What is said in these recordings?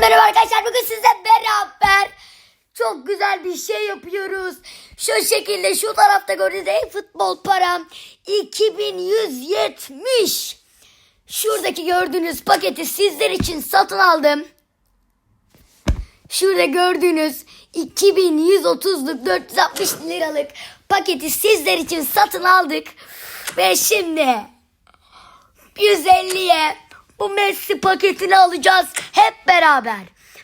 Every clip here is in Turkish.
merhaba arkadaşlar. Bugün sizle beraber çok güzel bir şey yapıyoruz. Şu şekilde şu tarafta gördüğünüz en futbol param 2170. Şuradaki gördüğünüz paketi sizler için satın aldım. Şurada gördüğünüz 2130'luk 460 liralık paketi sizler için satın aldık. Ve şimdi 150'ye bu Messi paketini alacağız hep beraber.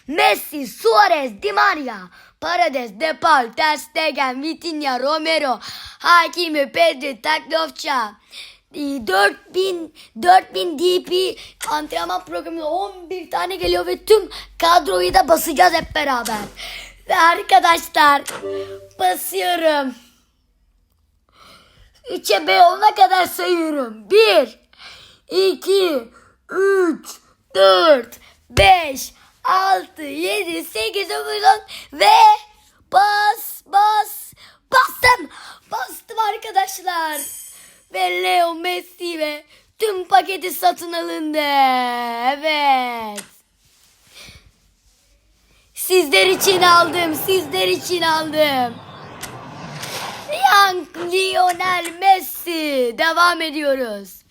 Messi, Suarez, Di Maria, Paredes, Depay, Ter Stegen, Vitinha, Romero, Hakimi, Pedri, Taklovça, 4000 4000 DP antrenman programında 11 tane geliyor ve tüm kadroyu da basacağız hep beraber. Ve arkadaşlar basıyorum. 3'e B ona kadar sayıyorum. 1 2 3 4 5 6 7 8 9 10 ve bas bas bastım. Bastım arkadaşlar. Ve Leo Messi ve tüm paketi satın alındı. Evet. Sizler için aldım. Sizler için aldım. Young Lionel Messi. Devam ediyoruz.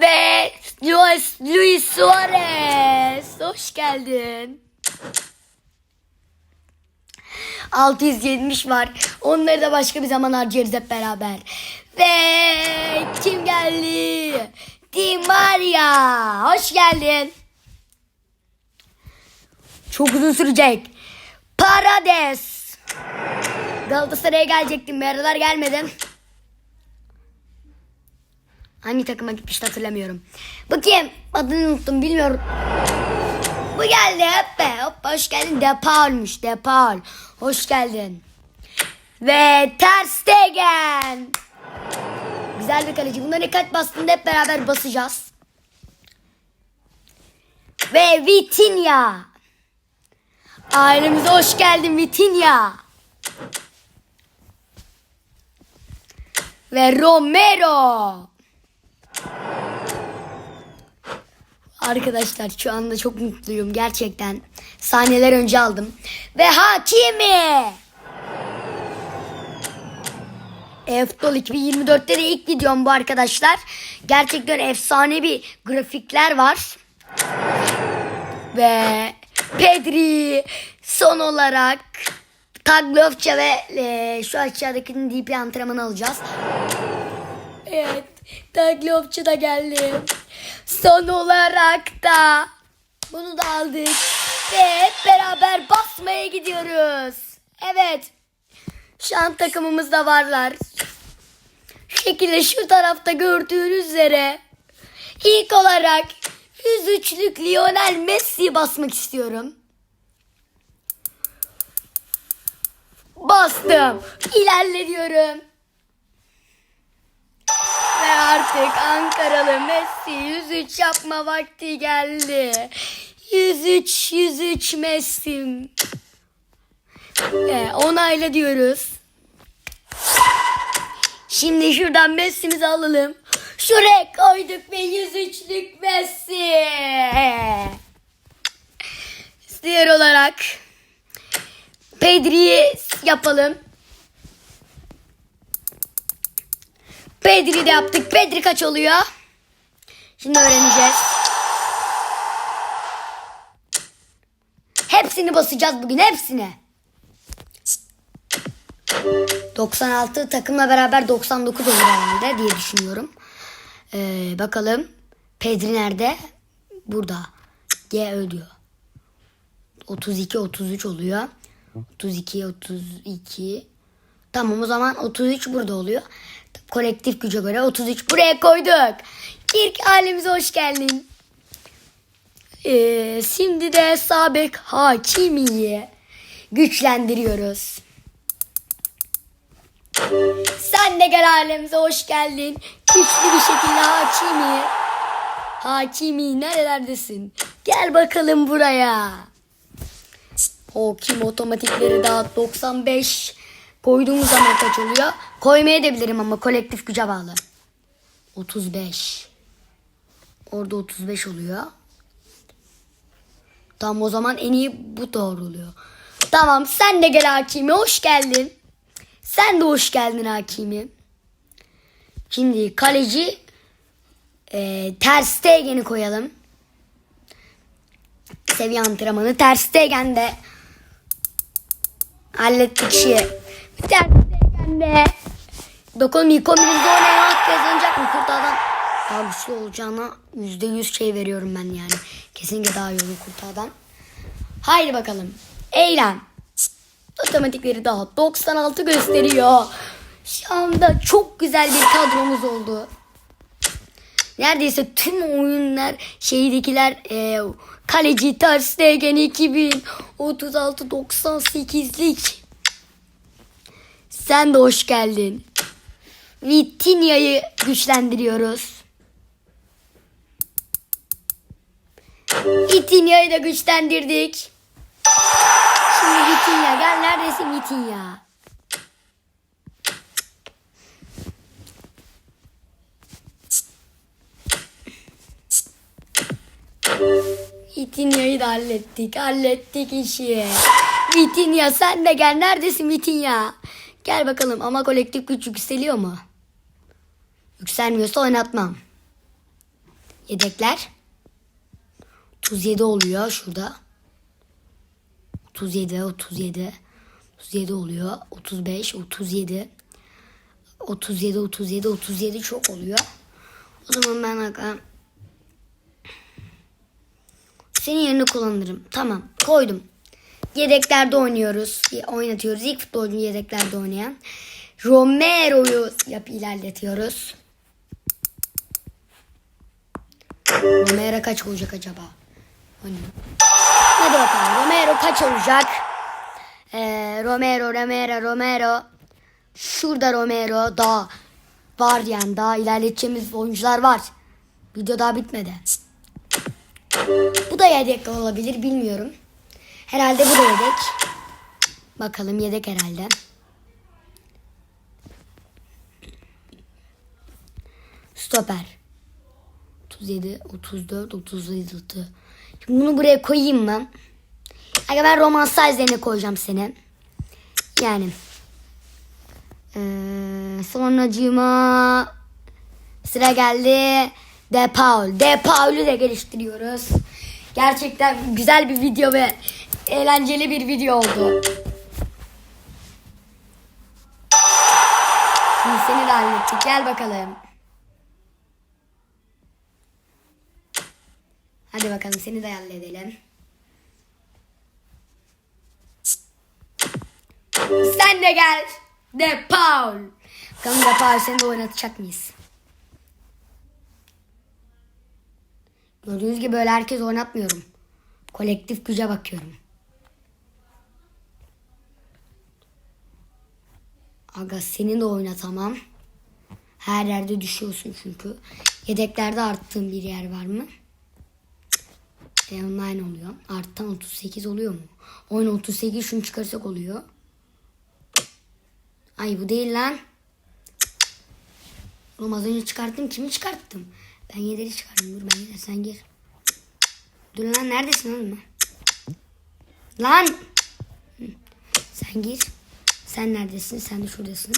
Ve Luis, Luis Suarez. Hoş geldin. 670 var. Onları da başka bir zaman harcarız hep beraber. Ve kim geldi? Di Maria. Hoş geldin. Çok uzun sürecek. Parades. Galatasaray'a gelecektim. Bir aralar gelmedim. Hangi takıma gitmişti hatırlamıyorum. Bakayım adını unuttum bilmiyorum. Bu geldi hep be. Hop, hoş geldin. Depaul'muş Depaul. Hoş geldin. Ve Ter Stegen. Güzel bir kaleci. Bunları kaç bastığında hep beraber basacağız. Ve Vitinha. Ailemize hoş geldin Vitinha. Ve Romero. Arkadaşlar şu anda çok mutluyum gerçekten. Saniyeler önce aldım. Ve Hakimi. E-Futbol 2024'te de ilk videom bu arkadaşlar. Gerçekten efsane bir grafikler var. Ve Pedri son olarak Taglovça ve e, şu aşağıdakinin DP antrenmanı alacağız. Evet. Taglovça da geldi. Son olarak da bunu da aldık. Ve hep beraber basmaya gidiyoruz. Evet. Şu an takımımızda varlar. Şu şekilde şu tarafta gördüğünüz üzere ilk olarak 103'lük Lionel Messi'yi basmak istiyorum. Bastım. İlerliyorum. Ve artık Ankaralı Messi 103 yapma vakti geldi. 103 103 Messi. Ee, onayla diyoruz. Şimdi şuradan Messi'mizi alalım. Şuraya koyduk ve 103'lük Messi. Diğer olarak Pedri'yi yapalım. Pedri de yaptık. Pedri kaç oluyor? Şimdi öğreneceğiz. Hepsini basacağız bugün. Hepsini. 96 takımla beraber 99 olur herhalde diye düşünüyorum. Ee, bakalım. Pedri nerede? Burada. G ödüyor. 32 33 oluyor. 32 32 Tamam o zaman 33 burada oluyor. Kolektif güce göre 33 buraya koyduk. İlk halimize hoş geldin. Ee, şimdi de Sabek Hakimi'yi güçlendiriyoruz. Sen de gel halimize hoş geldin. Güçlü bir şekilde Hakimi. Hakimi nerelerdesin? Gel bakalım buraya. Hakim otomatikleri daha 95 koyduğumuz zaman kaç oluyor? Koymaya da bilirim ama kolektif güce bağlı. 35. Orada 35 oluyor. Tamam o zaman en iyi bu doğruluyor. Tamam sen de gel Hakimi hoş geldin. Sen de hoş geldin Hakimi. Şimdi kaleci e, Ter Stegen'i koyalım. Seviye antrenmanı Ter Stegen de hallettik işi. Ter Stegen de Dokun Mikomi'nin oynayarak kazanacak mı? Kurt daha güçlü olacağına yüzde yüz şey veriyorum ben yani. Kesinlikle daha iyi olur Kurt. Haydi bakalım. Eylem. Otomatikleri daha 96 gösteriyor. Şu anda çok güzel bir kadromuz oldu. Neredeyse tüm oyunlar şeydekiler e, kaleci Ter Stegen 2000 36 98'lik. Sen de hoş geldin. Vitinha'yı güçlendiriyoruz. Vitinha'yı da güçlendirdik. Şimdi Vitinha gel neredesin Vitinha? Vitinha'yı da hallettik. Hallettik işi. Vitinha sen de gel. Neredesin Vitinha? Gel bakalım ama kolektif güç yükseliyor mu? Yükselmiyorsa oynatmam. Yedekler. 37 oluyor şurada. 37, 37. 37 oluyor. 35, 37. 37, 37, 37 çok oluyor. O zaman ben aga senin yerine kullanırım. Tamam koydum. Yedeklerde oynuyoruz. Oynatıyoruz. İlk futbolcu yedeklerde oynayan. Romero'yu yap ilerletiyoruz. Romero kaç olacak acaba? Oynayalım. Hadi bakalım. Romero kaç olacak? Ee, Romero, Romero, Romero. Şurada Romero. Daha var yani. Daha ilerleteceğimiz oyuncular var. Video daha bitmedi. Bu da yedek olabilir bilmiyorum. Herhalde bu da yedek. Bakalım yedek herhalde. Stoper. 37, 34, 37. Şimdi bunu buraya koyayım mı? Aga ben roman size'lerine koyacağım seni. Yani. Ee, sonracığıma sıra geldi. De Paul. De Paul'ü de geliştiriyoruz. Gerçekten güzel bir video ve eğlenceli bir video oldu. Şimdi seni de hallettik. Gel bakalım. Hadi bakalım seni de halledelim. Sen de gel. De Paul. Bakalım De Paul seni de oynatacak mıyız? Gördüğünüz gibi böyle herkes oynatmıyorum. Kolektif güce bakıyorum. Aga seni de oynatamam. Her yerde düşüyorsun çünkü. Yedeklerde arttığın bir yer var mı? E online oluyor. Arttan 38 oluyor mu? Oyun 38 şunu çıkarsak oluyor. Ay bu değil lan. Oğlum az önce çıkarttım. Kimi çıkarttım? Ben yederi çıkardım. Dur ben yeder sen gir. Dur lan neredesin oğlum? Lan. Sen gir. Sen neredesin? Sen de şuradasın.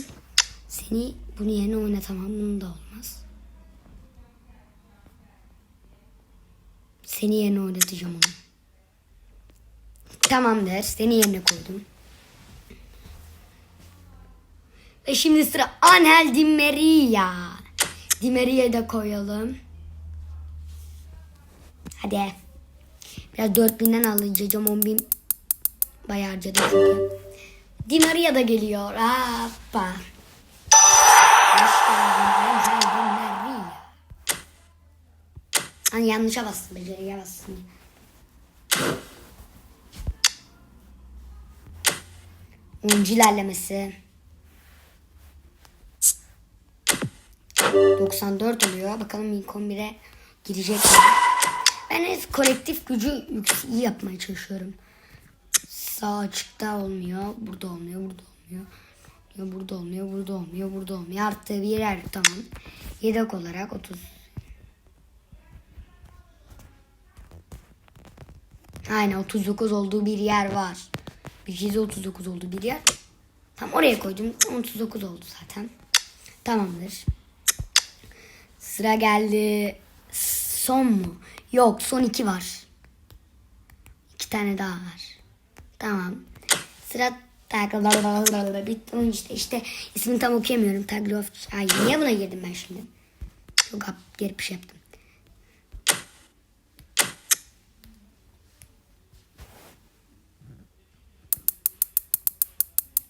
Seni bunu yerine oynatamam. Bunun da olmaz. Seni yerine oynatacağım onu. Tamamdır. Seni yerine koydum. Ve şimdi sıra Angel Di Maria. Di Maria'yı da koyalım. Hadi. Biraz 4000'den alacağım 10.000 bayağı harcadım. Di Maria da geliyor. Hoppa. Hani yanlışa bastım. Beceriye bastım. Oyuncu ilerlemesi. 94 oluyor. Bakalım ilk 11'e girecek mi? Ben hep kolektif gücü iyi yapmaya çalışıyorum. Sağ açıkta olmuyor. Burada olmuyor. Burada olmuyor. Burada olmuyor. Burada olmuyor. Burada olmuyor. Arttığı bir yer tamam. Yedek olarak 30 Aynen 39 olduğu bir yer var. Bir kez 39 olduğu bir yer. Tam oraya koydum. 39 oldu zaten. Tamamdır. Sıra geldi. Son mu? Yok son iki var. İki tane daha var. Tamam. Sıra Bitti oyun işte. işte ismini tam okuyamıyorum. Taglof. Ay niye buna girdim ben şimdi? Çok garip bir şey yaptım.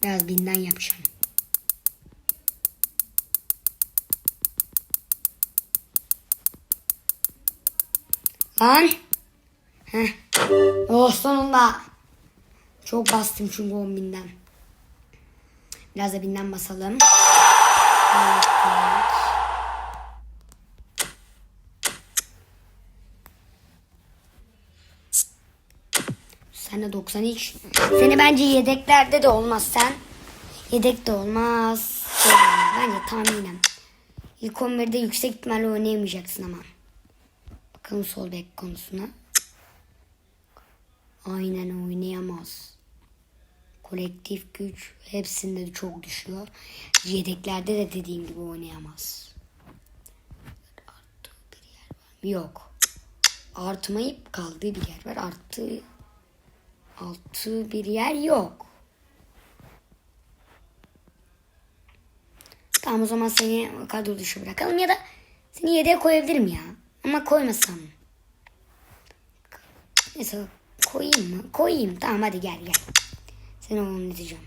Biraz binden yapacağım. Lan. Heh. Oh sonunda. Çok bastım çünkü 10 binden. Biraz da binden basalım. Evet, evet. Sen de 93. Seni bence yedeklerde de olmaz sen. Yedek de olmaz. Bence tahminen. İlk 11'de yüksek ihtimalle oynayamayacaksın ama. Bakalım sol bek konusuna. Aynen oynayamaz. Kolektif güç hepsinde de çok düşüyor. Yedeklerde de dediğim gibi oynayamaz. Arttığı bir yer var mı? Yok. Artmayıp kaldığı bir yer var. Arttığı altı bir yer yok. Tamam o zaman seni kadro dışı bırakalım ya da seni yedeğe koyabilirim ya. Ama koymasam. Neyse koyayım mı? Koyayım. Tamam hadi gel gel. Seni oynatacağım.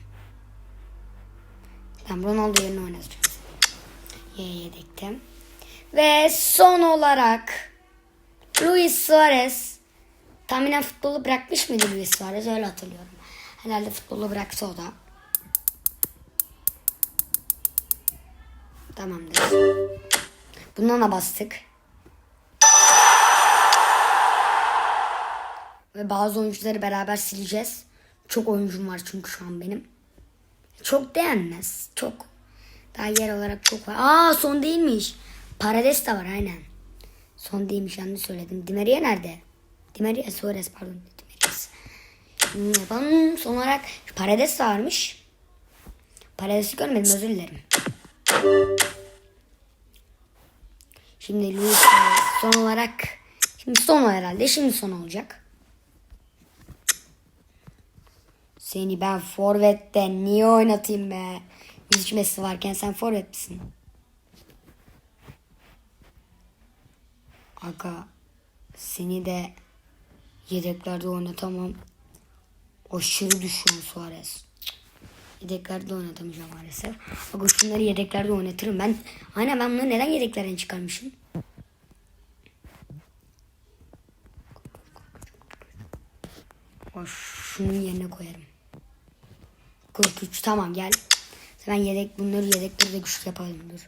Tamam Ronaldo yerine oynatacağım. Ye yedekte. Ve son olarak Luis Suarez. Tahminen futbolu bırakmış mıydı Luis Suarez? Öyle hatırlıyorum. Herhalde futbolu bıraktı o da. Tamamdır. Bundan da bastık. Ve bazı oyuncuları beraber sileceğiz. Çok oyuncum var çünkü şu an benim. Çok beğenmez. Çok. Daha yer olarak çok var. Aa son değilmiş. Parades de var aynen. Son değilmiş yanlış söyledim. Di Maria nerede? Di Maria Suarez pardon. Di Maria'sı. Şimdi yapalım. Son olarak Parades de varmış. Parades'i görmedim özür dilerim. Şimdi Luis son olarak şimdi son herhalde. Şimdi son olacak. Seni ben forvette niye oynatayım be? Hiç Messi varken sen forvet misin? Aga seni de yedeklerde oynatamam. Aşırı düşüyor Suarez. Yedeklerde oynatamayacağım maalesef. Aga şunları yedeklerde oynatırım ben. Aynen ben bunları neden yedeklerden çıkarmışım? Şunun yerine koyarım. 43 tamam gel. Ben yedek bunları yedekleri de güçlü yapalım dur.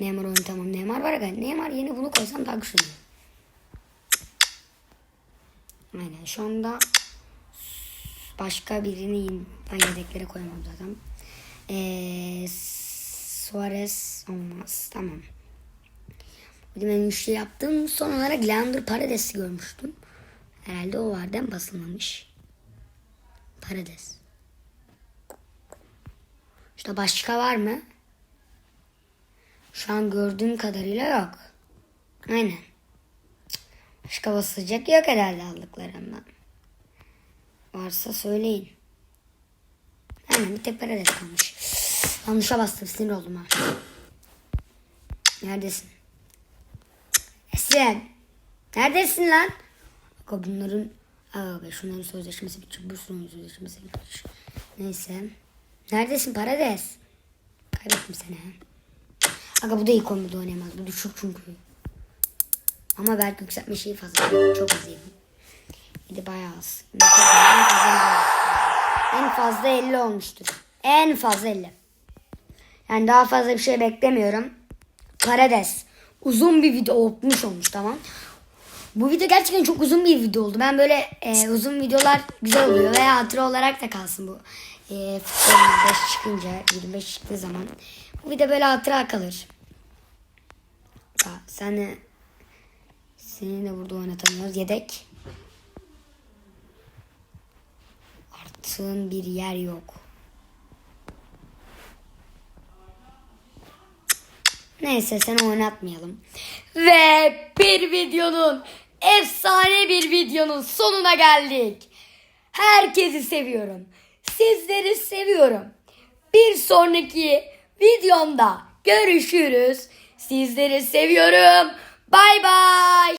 Neymar oyun tamam. Neymar var ya Neymar yeni bunu koysam daha güçlü. Aynen şu anda başka birini ben yedeklere koyamam zaten. Ee, Suarez olmaz. Tamam. Bir ben üçlü yaptım. Son olarak Leandro Paredes'i görmüştüm. Herhalde o var değil mi? Basılmamış. Paredes. İşte başka var mı? Şu an gördüğüm kadarıyla yok. Aynen. Başka basılacak yok herhalde aldıklarımdan. Varsa söyleyin. Aynen bir tek Paredes kalmış. Yanlışa bastım sinir oldum ha. Neredesin? Esin. Neredesin lan? Bak bunların Aa, şunların sözleşmesi bitmiş. Bu sözleşmesi bitmiş. Neyse. Neredesin Parades? Kaybettim seni. Aga bu da ilk 11'de oynayamaz. Bu düşük çünkü. Ama belki yükseltme şeyi fazla. Çok az iyi. Bir de bayağı az. En fazla 50 olmuştur. En fazla 50. Yani daha fazla bir şey beklemiyorum. Parades. Uzun bir video olmuş olmuş tamam. Bu video gerçekten çok uzun bir video oldu. Ben böyle e, uzun videolar güzel oluyor. Veya hatıra olarak da kalsın bu. E, futbol 25 çıkınca 25 çıktığı zaman. Bu video böyle hatıra kalır. Aa, sen de seni de burada oynatamıyoruz. Yedek. Oynatığın bir yer yok. Neyse seni oynatmayalım. Ve bir videonun efsane bir videonun sonuna geldik. Herkesi seviyorum. Sizleri seviyorum. Bir sonraki videomda görüşürüz. Sizleri seviyorum. Bay bay.